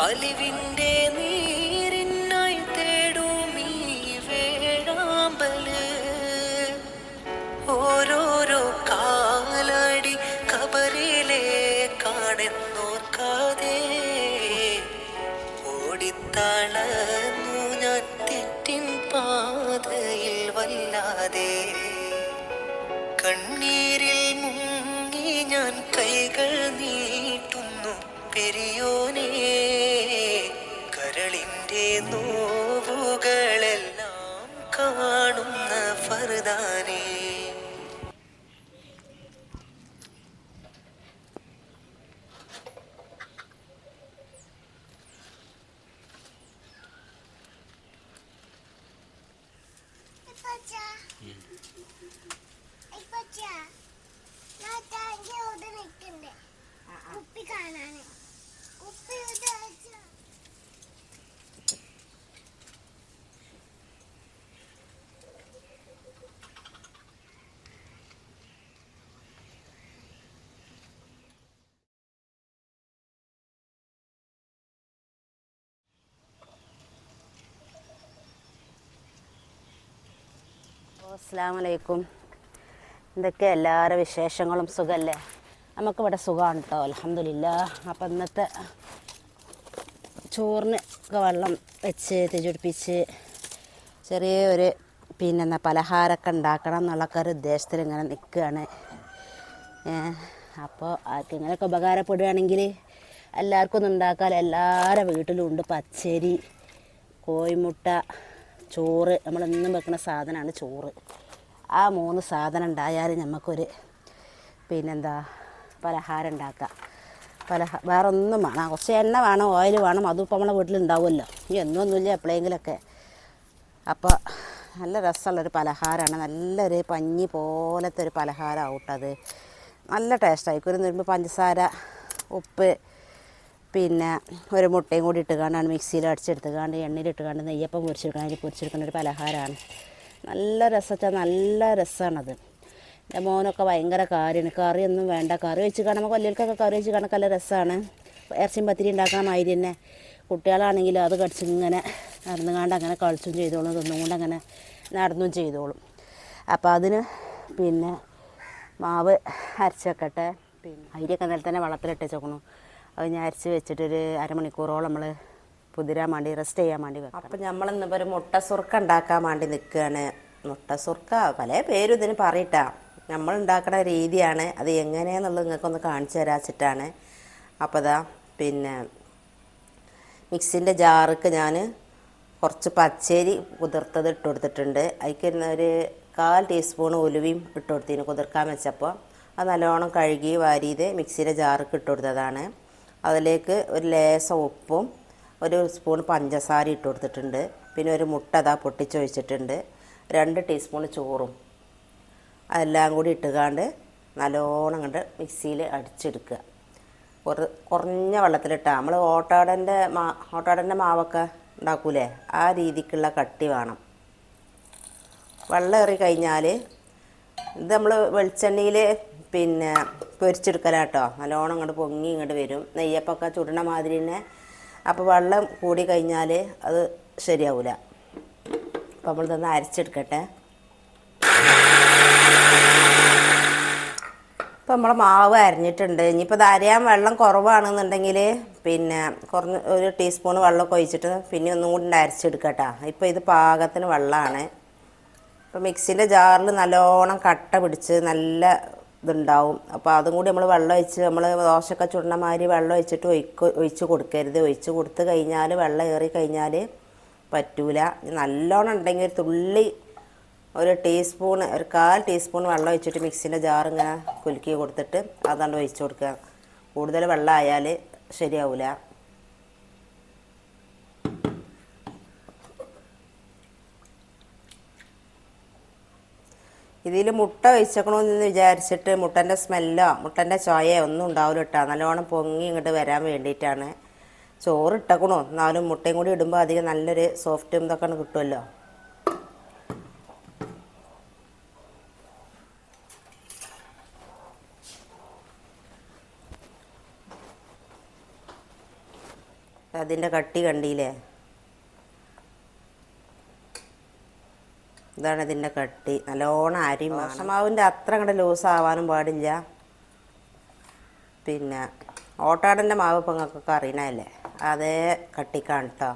അലിവിന്റെ നീരിനായി തേടും ഈ വേഴാമ്പൽ. ഓരോരോ കാലടി കബറിലെ കാണുന്നോർക്കാതെ ഓടിത്തളന്നു ഞാൻ തെറ്റിൻ പാതയിൽ വല്ലാതെ. കണ്ണീരിൽ മുങ്ങി ഞാൻ കൈകൾ നീട്ടുന്നു. പെരിയോനേ കരളിന്റെ നോവുകളെല്ലാം കാണുന്ന ഫർദാനേ. കുപ്പി കാണാന്. അസ്സാം വലൈക്കും എന്തൊക്കെ എല്ലാവരുടെ വിശേഷങ്ങളും സുഖമല്ലേ നമുക്കിവിടെ സുഖമാണ് കേട്ടോ അലഹമില്ല അപ്പം ഇന്നത്തെ ചോറിന് ഒക്കെ വെള്ളം വെച്ച് തിരിച്ചുപിടിപ്പിച്ച് ചെറിയ ഒരു പിന്നെ എന്താ പലഹാരമൊക്കെ ഉണ്ടാക്കണം എന്നുള്ളൊക്കെ ഒരു ഉദ്ദേശത്തിൽ ഇങ്ങനെ നിൽക്കുകയാണ്. അപ്പോൾ ആർക്കെങ്കിലുമൊക്കെ ഉപകാരപ്പെടുകയാണെങ്കിൽ എല്ലാവർക്കും ഒന്നും ഉണ്ടാക്കാൻ എല്ലാവരുടെ വീട്ടിലും ഉണ്ട്. പച്ചരി കോഴിമുട്ട ചോറ്. നമ്മളെന്നും വെക്കുന്ന സാധനമാണ് ചോറ്. ആ മൂന്ന് സാധനം ഉണ്ടായാൽ നമുക്കൊരു പിന്നെന്താ പലഹാരം ഉണ്ടാക്കാം. പലഹ വേറെ ഒന്നും വേണം. കുറച്ച് എണ്ണ വേണം ഓയിൽ വേണം. അതും ഇപ്പോൾ നമ്മളെ വീട്ടിലുണ്ടാവുമല്ലോ. ഈ എന്നൊന്നുമില്ല എപ്പോഴെങ്കിലൊക്കെ അപ്പോൾ നല്ല രസമുള്ളൊരു പലഹാരമാണ്. നല്ലൊരു പഞ്ഞി പോലത്തെ ഒരു പലഹാരമാവും അത്. നല്ല ടേസ്റ്റായിരിക്കും ഒരു പഞ്ചസാര ഉപ്പ് പിന്നെ ഒരു മുട്ടയും കൂടി ഇട്ടുകൊണ്ടാണ് മിക്സിയിൽ അടിച്ചെടുത്തുകൊണ്ട് എണ്ണയിൽ ഇട്ടുകൊണ്ട് നെയ്യപ്പം പൊരിച്ചെടുക്കണം അതിൽ പൊരിച്ചെടുക്കുന്ന ഒരു പലഹാരമാണ്. നല്ല രസച്ചാൽ നല്ല രസമാണത് എന്റെ മോനൊക്കെ ഭയങ്കര കാര്യമാണ് കറിയൊന്നും വേണ്ട. കറി വെച്ച് കാണാൻ നമുക്ക് വലിയവർക്കൊക്കെ കറി വെച്ച് കാണാൻ നല്ല രസമാണ് ഇറച്ചിയും പത്തിരി ഉണ്ടാക്കാൻ മാതിരി തന്നെ. കുട്ടികളാണെങ്കിൽ അത് കടിച്ച് ഇങ്ങനെ നടന്നുകൊണ്ട് അങ്ങനെ കളിച്ചും ചെയ്തോളും തിന്നുകൊണ്ട് അങ്ങനെ നടന്നും ചെയ്തോളും. അപ്പോൾ അതിന് പിന്നെ മാവ് അരച്ച് വെക്കട്ടെ പിന്നെ അരിയൊക്കെ നേരത്തെ തന്നെ വെള്ളത്തിലിട്ട് വെച്ചേക്കണു അത് ഞാൻ അരച്ച് വെച്ചിട്ടൊരു അരമണിക്കൂറോളം നമ്മൾ കുതിരാൻ വേണ്ടി റെസ്റ്റ് ചെയ്യാൻ വേണ്ടി വെക്കാം അപ്പം നമ്മളിന്നിപ്പോൾ ഒരു മുട്ട സുർക്ക ഉണ്ടാക്കാൻ വേണ്ടി നിൽക്കുകയാണ് മുട്ട സുർക്ക പല പേരും ഇതിന് പറയിട്ടാ. നമ്മൾ ഉണ്ടാക്കുന്ന രീതിയാണ് അത് എങ്ങനെയാണെന്നുള്ളത് നിങ്ങൾക്കൊന്ന് കാണിച്ചു തരാച്ചിട്ടാണ്. അപ്പോൾ ഇതാ പിന്നെ മിക്സിന്റെ ജാർക്ക് ഞാൻ കുറച്ച് പച്ചരി കുതിർത്തത് ഇട്ട് കൊടുത്തിട്ടുണ്ട്. അതിക്ക് ഒരു കാൽ ടീസ്പൂൺ ഉലുവയും ഇട്ട് കൊടുത്തിന് കുതിർക്കാൻ വെച്ചപ്പോൾ അത് നല്ലോണം കഴുകി വാരിയത് മിക്സിയുടെ ജാർക്ക് ഇട്ട് കൊടുത്തതാണ്. അതിലേക്ക് ഒരു ലേസം ഉപ്പും ഒരു സ്പൂൺ പഞ്ചസാര ഇട്ട് കൊടുത്തിട്ടുണ്ട്. പിന്നെ ഒരു മുട്ട അതാ പൊട്ടിച്ചൊഴിച്ചിട്ടുണ്ട് രണ്ട് ടീസ്പൂൺ ചോറും. അതെല്ലാം കൂടി ഇട്ടുകാണ്ട് നല്ലോണം കണ്ട് മിക്സിയിൽ അടിച്ചെടുക്കുക. കുറ കുറഞ്ഞ വെള്ളത്തിലിട്ടാൽ നമ്മൾ ഓട്ടാടന്റെ മാ ഓട്ടാടന്റെ മാവൊക്കെ ഉണ്ടാക്കൂലേ? ആ രീതിക്കുള്ള കട്ടി വേണം. വെള്ളം ഏറി കഴിഞ്ഞാൽ ഇത് നമ്മൾ വെളിച്ചെണ്ണയിൽ പിന്നെ പൊരിച്ചെടുക്കലാട്ടോ. നല്ലോണം ഇങ്ങോട്ട് പൊങ്ങി ഇങ്ങോട്ട് വരും. നെയ്യപ്പൊക്കെ ചുടണ മാതിരി തന്നെ അപ്പോൾ വെള്ളം കൂടി കഴിഞ്ഞാൽ അത് ശരിയാവില്ല അപ്പോൾ നമ്മൾ ഇതൊന്ന് അരച്ചെടുക്കട്ടെ. ഇപ്പം നമ്മൾ മാവ് അരഞ്ഞിട്ടുണ്ട്. ഇനിയിപ്പോൾ ഇത് അരയാൻ വെള്ളം കുറവാണെന്നുണ്ടെങ്കിൽ പിന്നെ കുറഞ്ഞ ഒരു ടീസ്പൂൺ വെള്ളമൊക്കെ ഒഴിച്ചിട്ട് പിന്നെ ഒന്നും കൂടി അരച്ചെടുക്കട്ടോ. ഇപ്പോൾ ഇത് പാകത്തിന് വെള്ളമാണ് ഇപ്പോൾ മിക്സിന്റെ ജാറിൽ നല്ലോണം കട്ട പിടിച്ച് നല്ല ഇതുണ്ടാവും. അപ്പോൾ അതും കൂടി നമ്മൾ വെള്ളം ഒഴിച്ച് നമ്മൾ ദോശയൊക്കെ ചുടണ മാതിരി വെള്ളം ഒഴിച്ചിട്ട് ഒഴിക്ക് ഒഴിച്ച് കൊടുക്കരുത്. ഒഴിച്ച് കൊടുത്ത് കഴിഞ്ഞാൽ വെള്ളം ഏറി കഴിഞ്ഞാൽ പറ്റൂല. നല്ലോണം ഉണ്ടെങ്കിൽ ഒരു തുള്ളി ഒരു ടീസ്പൂൺ ഒരു കാൽ ടീസ്പൂൺ വെള്ളം ഒഴിച്ചിട്ട് മിക്സിന്റെ ജാർ ഇങ്ങനെ കുലുക്കി കൊടുത്തിട്ട് അതാണ്ട് ഒഴിച്ച് കൊടുക്കുക. കൂടുതൽ വെള്ളം ആയാൽ ശരിയാവില്ല ഇതിൽ മുട്ട വെച്ചേക്കണമെന്ന് വിചാരിച്ചിട്ട് മുട്ടന്റെ സ്മെല്ലോ മുട്ടന്റെ ചോയയോ ഒന്നും ഉണ്ടാവില്ല ഇട്ടാ നല്ലോണം പൊങ്ങി ഇങ്ങോട്ട് വരാൻ വേണ്ടിയിട്ടാണ്. ചോറ് ഇട്ടേക്കണോ എന്നാലും മുട്ടയും കൂടി ഇടുമ്പോൾ അധികം നല്ലൊരു സോഫ്റ്റും ഇതൊക്കെ കിട്ടുമല്ലോ അതിന്റെ കട്ടി കണ്ടില്ലേ? ഇതാണ് ഇതിന്റെ കട്ടി. നല്ലോണം അരി ദോശമാവിന്റെ അത്ര അങ്ങോട്ട് ലൂസ് ആവാനും പാടില്ല. പിന്നെ ഓട്ടാടന്റെ മാവ് ഇപ്പം നിങ്ങൾക്കൊക്കെ അറിയണല്ലേ അതേ കട്ടിക്കാണ് കേട്ടോ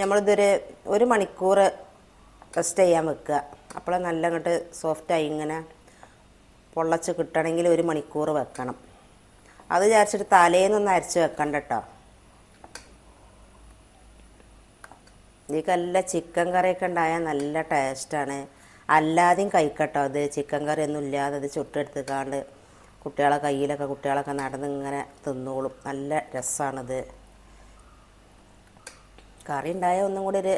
നമ്മളിതൊരു ഒരു മണിക്കൂർ റെസ്റ്റ് ചെയ്യാൻ വെക്കുക. അപ്പോൾ നല്ല അങ്ങോട്ട് സോഫ്റ്റായി ഇങ്ങനെ പൊള്ളച്ച് കിട്ടണമെങ്കിൽ ഒരു മണിക്കൂർ വെക്കണം. അത് വിചാരിച്ചിട്ട് തലേന്നൊന്നും അരച്ച് വെക്കണ്ട കേട്ടോ ഇതിക്ക് നല്ല ചിക്കൻ കറിയൊക്കെ ഉണ്ടായാൽ നല്ല ടേസ്റ്റാണ്. അല്ലാതെയും കഴിക്കട്ടോ അത്. ചിക്കൻ കറി ഒന്നും ഇല്ലാതെ അത് ചുട്ടെടുത്തുക്കാണ്ട് കുട്ടികളെ കയ്യിലൊക്കെ കുട്ടികളൊക്കെ നടന്ന് ഇങ്ങനെ തിന്നോളും. നല്ല രസമാണിത് കറി ഉണ്ടായാൽ ഒന്നും കൂടി ഒരു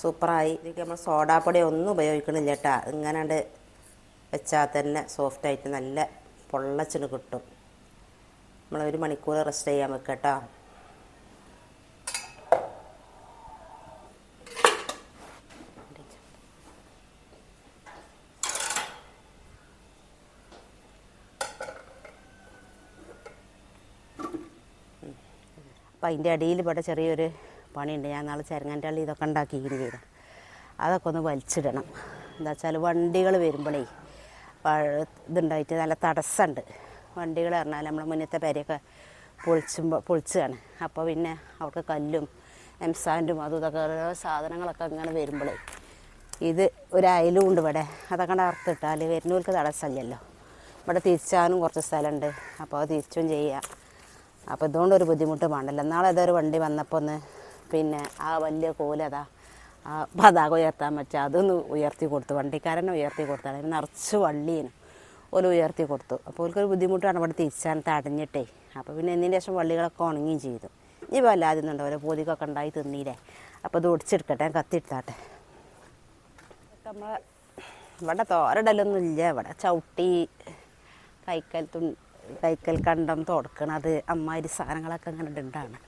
സൂപ്പറായി. ഇതിലേക്ക് നമ്മൾ സോഡാപ്പൊടി ഒന്നും ഉപയോഗിക്കണില്ല കേട്ടോ. ഇങ്ങനെയുണ്ട് വെച്ചാൽ തന്നെ സോഫ്റ്റായിട്ട് നല്ല പൊള്ളച്ചിന് കിട്ടും. നമ്മൾ ഒരു മണിക്കൂർ റെസ്റ്റ് ചെയ്യാൻ വെക്കട്ടോ അപ്പം അതിന്റെ അടിയിൽ ഇവിടെ ചെറിയൊരു പണിയുണ്ട്. ഞാൻ നാളെ ചെരങ്ങന്റെ അള്ളി ഇതൊക്കെ ഉണ്ടാക്കിയിരിക്കുന്നു വീട് അതൊക്കെ ഒന്ന് വലിച്ചിടണം. എന്താ വെച്ചാൽ വണ്ടികൾ വരുമ്പോഴേ പഴ- ഇതുണ്ടായിട്ട് നല്ല തടസ്സമുണ്ട്. വണ്ടികൾ പറഞ്ഞാൽ നമ്മളെ മുന്നത്തെ പേരെയൊക്കെ പൊളിച്ചുമ്പോൾ പൊളിച്ചാണ്. അപ്പോൾ പിന്നെ അവർക്ക് കല്ലും എംസാൻഡും അതും ഇതൊക്കെ ഓരോ സാധനങ്ങളൊക്കെ ഇങ്ങനെ വരുമ്പോഴേ ഇത് ഒരു അയലും ഉണ്ട് ഇവിടെ. അതൊക്കെ അർത്തിട്ടാൽ വരുന്നവർക്ക് തടസ്സമില്ലല്ലോ. ഇവിടെ തിരിച്ചാനും കുറച്ച് സ്ഥലമുണ്ട്. അപ്പോൾ തിരിച്ചും ചെയ്യാം. അപ്പോൾ ഇതുകൊണ്ടൊരു ബുദ്ധിമുട്ട് വേണ്ടല്ലോ. നാളെ ഏതൊരു വണ്ടി വന്നപ്പോൾ ഒന്ന് പിന്നെ ആ വലിയ കോലതാ ആ പതാക ഉയർത്താൻ പറ്റുക അതൊന്ന് ഉയർത്തി കൊടുത്തു. വണ്ടിക്കാരനെ ഉയർത്തി കൊടുത്താണ് അതിന് നിറച്ച് വള്ളീനും ഓൽ ഉയർത്തി കൊടുത്തു. അപ്പോൾ ഒരു ബുദ്ധിമുട്ടാണ് ഇവിടെ തിരിച്ചാൻ തടഞ്ഞിട്ടേ. അപ്പോൾ പിന്നെ എന്നതിന് ശേഷം വള്ളികളൊക്കെ ഉണങ്ങുകയും ചെയ്തു. ഇനി വല്ലാതെ ഉണ്ടാവില്ല പൊതികൊക്കെ ഉണ്ടായി തിന്നീലേ. അപ്പോൾ ഇത് ഒടിച്ചെടുക്കട്ടെ. കത്തിയിട്ടാട്ടെ നമ്മളെ ഇവിടെ തോരടലൊന്നും ഇല്ല. ഇവിടെ ചവിട്ടി കൈക്കൽ തു കൈക്കൽ കണ്ടം തുടക്കണത് അമ്മാതിരി സാധനങ്ങളൊക്കെ അങ്ങനെ ഉണ്ടാണ്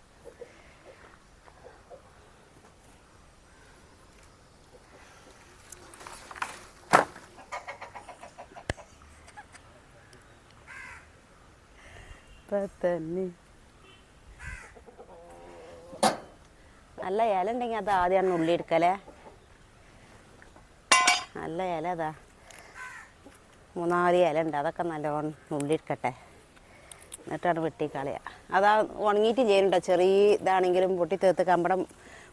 നല്ല ഇല ഉണ്ടെങ്കിൽ അത് ആദ്യമാണ് ഉള്ളി എടുക്കലേ? നല്ല ഇല അതാ. മൂന്നാൽ ഇല ഉണ്ട്. അതൊക്കെ നല്ലോണം നുള്ളിയെടുക്കട്ടെ എന്നിട്ടാണ് വെട്ടിക്കളയുക അതാ ഉണങ്ങിയിട്ട് ചെയ്യുന്നുണ്ടോ? ചെറിയ ഇതാണെങ്കിലും പൊട്ടി തീർത്ത് കമ്പടം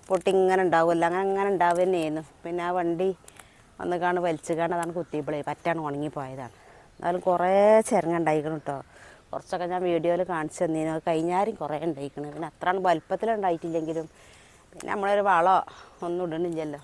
പൊട്ടി ഇങ്ങനെ ഉണ്ടാവുമല്ലോ. അങ്ങനെ അങ്ങനെ ഉണ്ടാവുക തന്നെയായിരുന്നു പിന്നെ ആ വണ്ടി വന്ന് കാണും വലിച്ചു കാണാൻ അതാണ് കുത്തിയപ്പോഴേ പറ്റാണ് ഉണങ്ങിപ്പോയതാണ് എന്നാലും കുറേ ചിരങ്ങ ഉണ്ടായിക്കണം കേട്ടോ കുറച്ചൊക്കെ ഞാൻ വീഡിയോയിൽ കാണിച്ചു തന്നീനു. കഴിഞ്ഞാലും കുറേ ഉണ്ടായിക്കണം. പിന്നെ അത്രയാണ് വലുപ്പത്തിലുണ്ടായിട്ടില്ലെങ്കിലും പിന്നെ നമ്മളൊരു വളമോ ഒന്നും ഇടണില്ലല്ലോ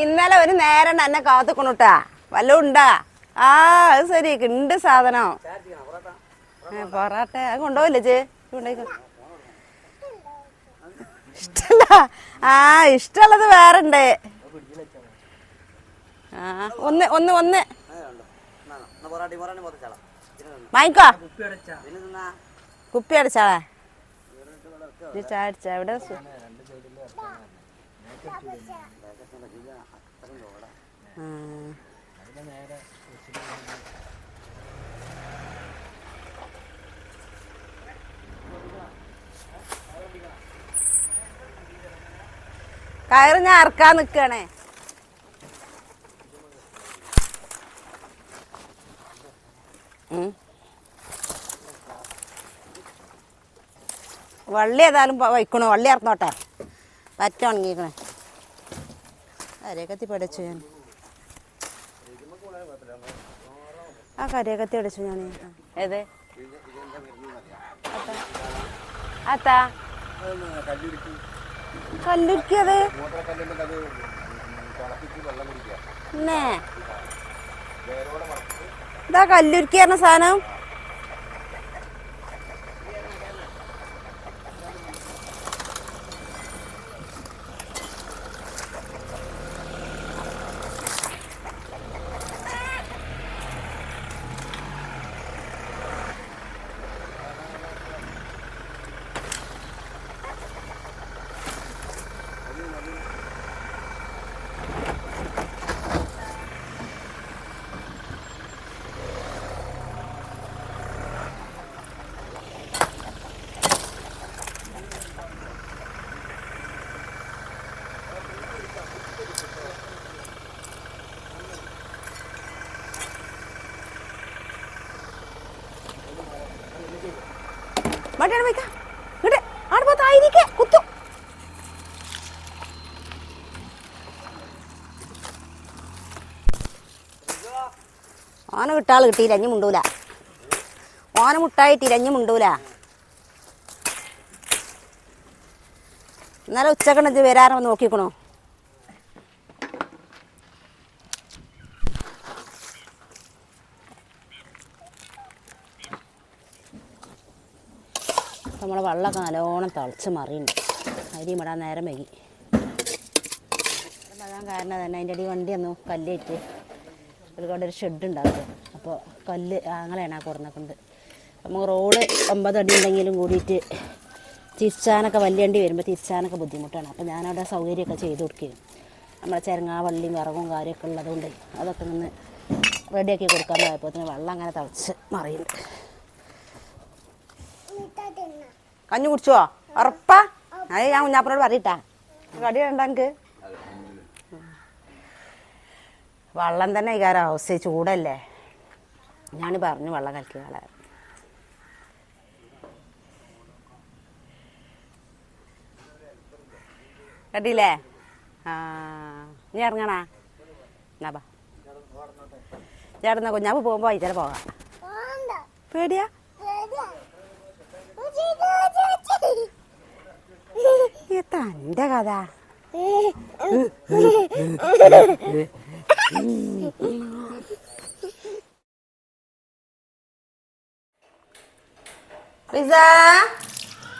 ഇന്നലെ ഒരു നേരം എന്നെ കാത്തുക്കണുട്ടാ വല്ലതും ഉണ്ടാ? ആ അത് ശരി. ഉണ്ട് സാധനം. പൊറാട്ട. അത് കൊണ്ടുപോയില്ലേ ചേ ഇഷ്ടല്ല. ആ ഇഷ്ടമുള്ളത് വേറെ ഉണ്ട്. ആ ഒന്ന് ഒന്ന് ഒന്ന്. വാങ്ങിക്കോ. കുപ്പി അടിച്ചാളേ. ചാടിച്ച എവിടെ. കയറ് ഞാൻ അറക്കാൻ നിൽക്കണേ വള്ളി ഏതായാലും വയ്ക്കണോ? വള്ളി അറക്കോട്ടെ പറ്റ കരയക്കത്തി പടച്ചു ഞാൻ ആ കരയക്കത്തി അടച്ചു ഞാൻ ഏത് അത്താ കല്ലുരുക്കിയത് എന്നേ ഇതാ കല്ലുരുക്കി പറഞ്ഞ സാധനം മടിയാണ് വയ്ക്കാം. ഇങ്ങോട്ട് അവിടെ പോ കുത്തു. ഓന വിട്ടാൾ കിട്ടി ഇരഞ്ഞു മുണ്ടൂല. ഓന മുട്ടായിട്ട് ഇരഞ്ഞു മുണ്ടൂല. ഇന്നലെ ഉച്ചക്കണത് വരാറോ നോക്കിക്കണോ നമ്മളെ വെള്ളമൊക്കെ നല്ലോണം തിളച്ച് മറിയുണ്ട് അരി ഇടാൻ നേരം വൈകി. മഴാൻ കാരണം തന്നെ അതിന്റെ അടി വണ്ടി ഒന്നും കല്ലേറ്റ് ഒരുപാട് ഒരു ഷെഡ് ഉണ്ടാകും. അപ്പോൾ കല്ല് അങ്ങനെയാണ് ആ കുറഞ്ഞക്കൊണ്ട് നമുക്ക് റോഡ് ഒമ്പത് അടി ഉണ്ടെങ്കിലും കൂടിയിട്ട് തിരിച്ചാനൊക്കെ വലിയ വണ്ടി വരുമ്പോൾ തിരിച്ചാനൊക്കെ ബുദ്ധിമുട്ടാണ്. അപ്പോൾ ഞാനവിടെ സൗകര്യമൊക്കെ ചെയ്ത് കൊടുക്കുകയും നമ്മളെ ചെരങ്ങാ വള്ളിയും വിറകും കാര്യമൊക്കെ ഉള്ളതുകൊണ്ട് അതൊക്കെ നിന്ന് റെഡിയാക്കി കൊടുക്കാൻ പോയപ്പോൾ വെള്ളം അങ്ങനെ തിളച്ച് മറിയുന്നുണ്ട് മുട്ട തിന്ന കഞ്ഞി കുടിച്ചോ? ഉറപ്പാ? അത് ഞാൻ കുഞ്ഞാപ്പനോട് പറയട്ടാ കടി വേണ്ട എനിക്ക്. വെള്ളം തന്നെ ഇക്കാരം അവസ്ഥ ചൂടല്ലേ? ഞാൻ പറഞ്ഞു വെള്ളം കലക്കി കളയാൻ കണ്ടില്ലേ? ആ നീ ഇറങ്ങണാ? എന്നാ ബാ ചേട്ടന്ന കുഞ്ഞാപ്പ് പോകുമ്പോൾ വൈകുന്നേരം പോകാം. പേടിയാ? പേടിയാ. എന്റെ കഥ. റിസ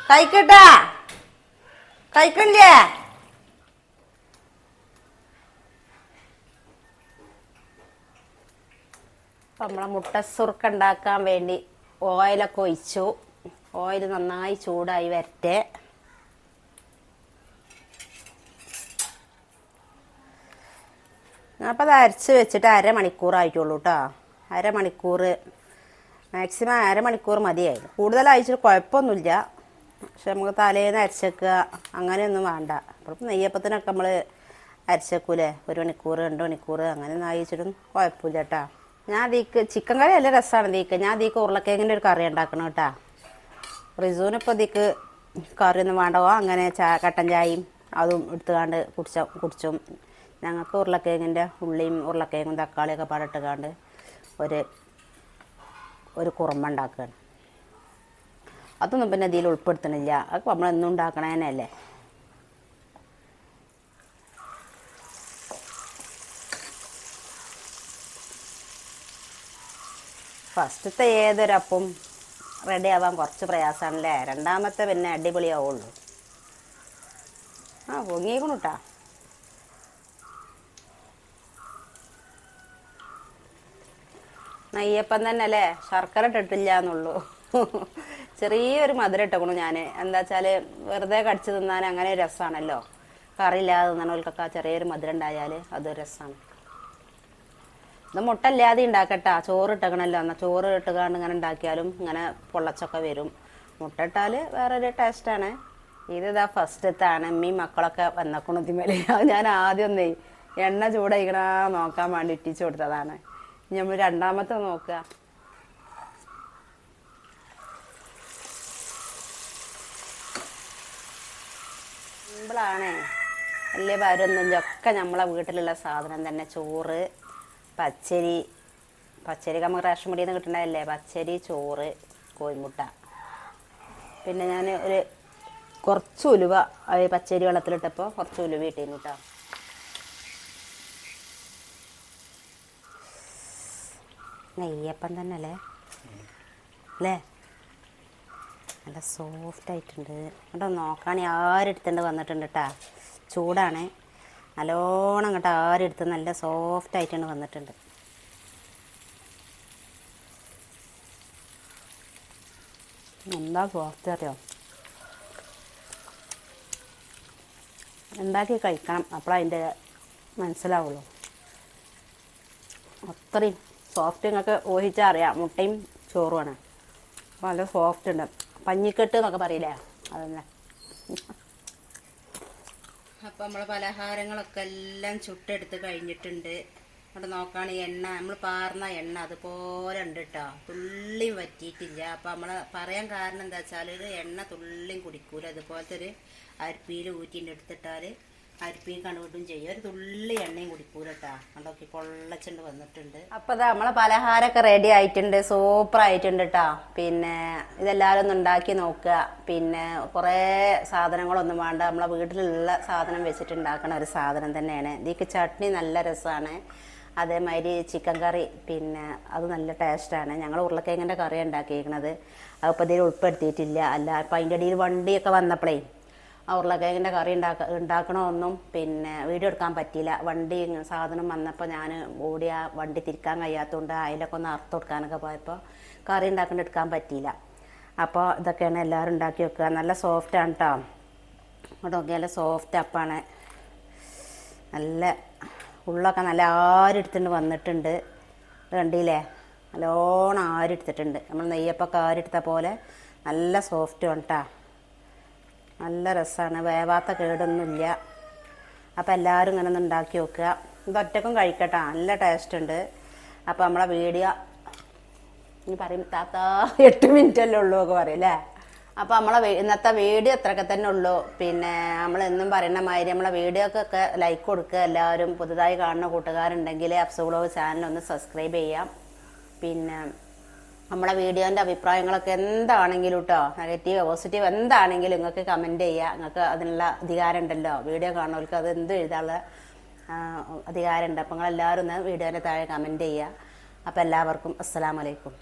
കഴിക്കട്ടാ? കഴിക്കണ്ടേ നമ്മളെ മുട്ട സുറുക്ക ഉണ്ടാക്കാൻ വേണ്ടി ഓയിലൊക്കെ ഒഴിച്ചു. ഓയിൽ നന്നായി ചൂടായി വരട്ടെ. അപ്പോൾ അത് അരച്ച് വെച്ചിട്ട് അരമണിക്കൂറായിട്ടുള്ളൂ കേട്ടോ അരമണിക്കൂർ മാക്സിമം അരമണിക്കൂർ മതിയായി കൂടുതൽ അയച്ചിട്ട് കുഴപ്പമൊന്നുമില്ല. പക്ഷെ നമുക്ക് തലേന്ന് അരച്ചേക്കുക അങ്ങനെയൊന്നും വേണ്ട. അപ്പം നെയ്യപ്പത്തിനൊക്കെ നമ്മൾ അരച്ചേക്കൂലേ? ഒരു മണിക്കൂർ രണ്ട് മണിക്കൂർ അങ്ങനെ ഒന്നും അയച്ചിട്ടും കുഴപ്പമില്ല കേട്ടോ ഞാൻ ദീക്ക് ചിക്കൻ കറി നല്ല രസമാണ് ഇതിക്ക് ഞാൻ ദീക്ക് ഉരുളക്കിഴങ്ങിന്റെ ഒരു കറി ഉണ്ടാക്കണം കേട്ടോ റിസൂനിപ്പോൾ ദീക്ക് കറിയൊന്നും വേണ്ടവോ അങ്ങനെ ചാ കട്ടൻ ചായയും അതും എടുത്തുകാണ്ട് കുടിച്ച കുടിച്ചും. ഞങ്ങൾക്ക് ഉരുളക്കിഴങ്ങിന്റെ ഉള്ളിയും ഉരുളക്കിഴങ്ങും തക്കാളിയൊക്കെ പാടിട്ടുകാണ്ട് ഒരു ഒരു കുറുമ ഉണ്ടാക്കുകയാണ്. അതൊന്നും പിന്നെ ഇതിൽ ഉൾപ്പെടുത്തണില്ല. അതൊക്കെ നമ്മളെന്നും ഉണ്ടാക്കണേനല്ലേ ഫസ്റ്റത്തെ ഏതൊരപ്പം റെഡി ആവാൻ കുറച്ച് പ്രയാസമാണല്ലേ? രണ്ടാമത്തെ പിന്നെ അടിപൊളിയാവുള്ളൂ. ആ പൊങ്ങിയേക്കണു കേട്ടാ നെയ്യപ്പം തന്നെ അല്ലേ ശർക്കര ഇട്ടിട്ടില്ല എന്നുള്ളൂ ചെറിയൊരു മധുരം ഇട്ടേക്കണു ഞാൻ എന്താ വെച്ചാൽ വെറുതെ കടിച്ചു തിന്നാൻ അങ്ങനെ രസമാണല്ലോ കറിയില്ലാതെ തിന്നണവർക്കൊക്കെ ചെറിയൊരു മധുരം ഉണ്ടായാൽ അതൊരു രസമാണ് ഇത് മുട്ട ഇല്ലാതെ ഉണ്ടാക്കട്ടാ ചോറ് ഇട്ടക്കണല്ലോ. എന്നാൽ ചോറ് ഇട്ടുകാണ്ട് ഇങ്ങനെ ഉണ്ടാക്കിയാലും ഇങ്ങനെ പൊള്ളച്ചൊക്കെ വരും. മുട്ട ഇട്ടാൽ വേറൊരു ടേസ്റ്റാണ് ഇത് ഇതാ ഫസ്റ്റത്താണ് അമ്മയും മക്കളൊക്കെ വന്നക്കണു വന്നക്കുണത്തിമേലെ ഞാൻ ആദ്യം ഒന്നേ എണ്ണ ചൂടായിക്കണ നോക്കാൻ വേണ്ടി ഇട്ടിച്ചു കൊടുത്തതാണ്. നമ്മൾ രണ്ടാമത്തെ നോക്കുക. സിമ്പിളാണേ. വലിയ ഭാരമൊന്നുമില്ല ഒക്കെ നമ്മളെ വീട്ടിലുള്ള സാധനം തന്നെ. ചോറ് പച്ചരി. പച്ചരി നമുക്ക് റേഷൻ പടിയിൽ നിന്ന് കിട്ടണതല്ലേ പച്ചരി ചോറ് കോഴിമുട്ട. പിന്നെ ഞാൻ ഒരു കുറച്ച് ഉലുവ പച്ചരി വെള്ളത്തിലിട്ടപ്പോൾ കുറച്ച് ഉലുവ ഇട്ടിരുന്നു കേട്ടോ നെയ്യപ്പം തന്നെ അല്ലേ? അല്ലേ നല്ല സോഫ്റ്റ് ആയിട്ടുണ്ട്. കേട്ടോ നോക്കുകയാണെങ്കിൽ ആരെടുത്തുണ്ട് വന്നിട്ടുണ്ട് കേട്ടാ ചൂടാണ്. നല്ലോണം കേട്ടോ ആരെടുത്ത് നല്ല സോഫ്റ്റ് ആയിട്ടുണ്ട് വന്നിട്ടുണ്ട്. എന്താ സോഫ്റ്റ് അറിയോ? ഉണ്ടാക്കി കഴിക്കണം. അപ്പോഴതിന്റെ മനസ്സിലാവുള്ളൂ. അത്രയും സോഫ്റ്റ് നിങ്ങൾക്ക് ഊഹിച്ചാൽ അറിയാം മുട്ടയും ചോറുമാണ്. നല്ല സോഫ്റ്റ് ഉണ്ട്. പഞ്ഞിക്കെട്ട് എന്നൊക്കെ പറയില്ലേ? അതന്നെ. അപ്പോൾ നമ്മൾ പലഹാരങ്ങളൊക്കെ എല്ലാം ചുട്ടെടുത്ത് കഴിഞ്ഞിട്ടുണ്ട്. അവിടെ നോക്കുകയാണ് എണ്ണ. നമ്മൾ പാർന്ന എണ്ണ അതുപോലെ ഉണ്ട് കേട്ടോ തുള്ളിയും വറ്റിയിട്ടില്ല. അപ്പം നമ്മൾ പറയാൻ കാരണം എന്താ വെച്ചാൽ എണ്ണ തുള്ളിയും കുടിക്കൂല. അതുപോലത്തെ ഒരു അരിപ്പിയിൽ ഊറ്റിന്റെ എടുത്തിട്ടാൽ അരിപ്പിയിൽ കണുവിട്ടും ചെയ്യും. ഒരു തുള്ളി എണ്ണയും കുടിക്കൂലട്ടാ അതൊക്കെ പൊള്ളച്ചുണ്ട് വന്നിട്ടുണ്ട്. അപ്പൊ നമ്മളെ പലഹാരമൊക്കെ റെഡി ആയിട്ടുണ്ട്. സൂപ്പർ ആയിട്ടുണ്ട് കേട്ടോ പിന്നെ ഇതെല്ലാവരും ഒന്ന് ഉണ്ടാക്കി നോക്കുക. പിന്നെ കുറേ സാധനങ്ങളൊന്നും വേണ്ട. നമ്മളെ വീട്ടിലുള്ള സാധനം വെച്ചിട്ട് ഉണ്ടാക്കണ ഒരു സാധനം തന്നെയാണ്. ഇതിക്ക് ചട്നി നല്ല രസമാണ്. അതേമാതിരി ചിക്കൻ കറി പിന്നെ അത് നല്ല ടേസ്റ്റാണ് ഞങ്ങൾ ഉരുളക്കിഴങ്ങിന്റെ കറി ഉണ്ടാക്കിയിരിക്കുന്നത് അതിപ്പോൾ ഇതിൽ ഉൾപ്പെടുത്തിയിട്ടില്ല. അല്ല ഇപ്പം അതിന്റെ ഇടയിൽ വണ്ടിയൊക്കെ വന്നപ്പോഴേ ഉരുളക്കിഴങ്ങിന്റെ കറി ഉണ്ടാക്ക ഉണ്ടാക്കണമൊന്നും പിന്നെ വീഡിയോ എടുക്കാൻ പറ്റിയില്ല. വണ്ടി സാധനം വന്നപ്പോൾ ഞാൻ ഓടി ആ വണ്ടി തിരിക്കാൻ കഴിയാത്തതുകൊണ്ട് അതിലൊക്കെ ഒന്ന് അറുത്ത് കൊടുക്കാനൊക്കെ പോയപ്പോൾ കറി ഉണ്ടാക്കേണ്ട എടുക്കാൻ പറ്റിയില്ല. അപ്പോൾ ഇതൊക്കെയാണ് എല്ലാവരും ഉണ്ടാക്കി വെക്കുക. നല്ല സോഫ്റ്റാണ് കേട്ടോ ഇങ്ങോട്ട് നോക്കിയാൽ സോഫ്റ്റ് അപ്പാണ്. നല്ല ഉള്ളൊക്കെ നല്ല ആരെടുത്തിട്ട് വന്നിട്ടുണ്ട്. കണ്ടില്ലേ? നല്ലോണം ആരെടുത്തിട്ടുണ്ട് നമ്മൾ നെയ്യപ്പൊക്കെ ആരെടുത്ത പോലെ നല്ല സോഫ്റ്റ് കേട്ടോ നല്ല രസമാണ് വേവാത്ത കേടൊന്നുമില്ല. അപ്പോൾ എല്ലാവരും ഇങ്ങനെ ഒന്ന് ഉണ്ടാക്കി വെക്കുക ഇതൊറ്റക്കും കഴിക്കട്ടെ. നല്ല ടേസ്റ്റ് ഉണ്ട്. അപ്പോൾ നമ്മളെ വീഡിയോ ഇനി പറയും താത്ത എട്ട് മിനിറ്റ് അല്ലേ ഉള്ളൂ ഒക്കെ പറയും അല്ലേ? അപ്പോൾ നമ്മളെ ഇന്നത്തെ വീഡിയോ അത്രയൊക്കെ തന്നെ ഉള്ളൂ. പിന്നെ നമ്മൾ എന്നും പറയുന്ന മാതിരി നമ്മളെ വീഡിയോക്കൊക്കെ ലൈക്ക് കൊടുക്കുക. എല്ലാവരും പുതുതായി കാണുന്ന കൂട്ടുകാരുണ്ടെങ്കിൽ അപ്സുഗ്ലോവ് ചാനൽ ഒന്ന് സബ്സ്ക്രൈബ് ചെയ്യാം. പിന്നെ നമ്മളെ വീഡിയോന്റെ അഭിപ്രായങ്ങളൊക്കെ എന്താണെങ്കിലും കേട്ടോ നെഗറ്റീവ് പോസിറ്റീവ് എന്താണെങ്കിലും നിങ്ങൾക്ക് കമന്റ് ചെയ്യുക നിങ്ങൾക്ക് അതിനുള്ള അധികാരം ഉണ്ടല്ലോ വീഡിയോ കാണുന്നവർക്ക് അത് എന്ത് എഴുതാനുള്ള അധികാരമുണ്ട്. അപ്പോൾ നിങ്ങളെല്ലാവരും ഒന്ന് വീഡിയോന്റെ താഴെ കമന്റ് ചെയ്യുക അപ്പോൾ എല്ലാവർക്കും അസ്സലാമലൈക്കും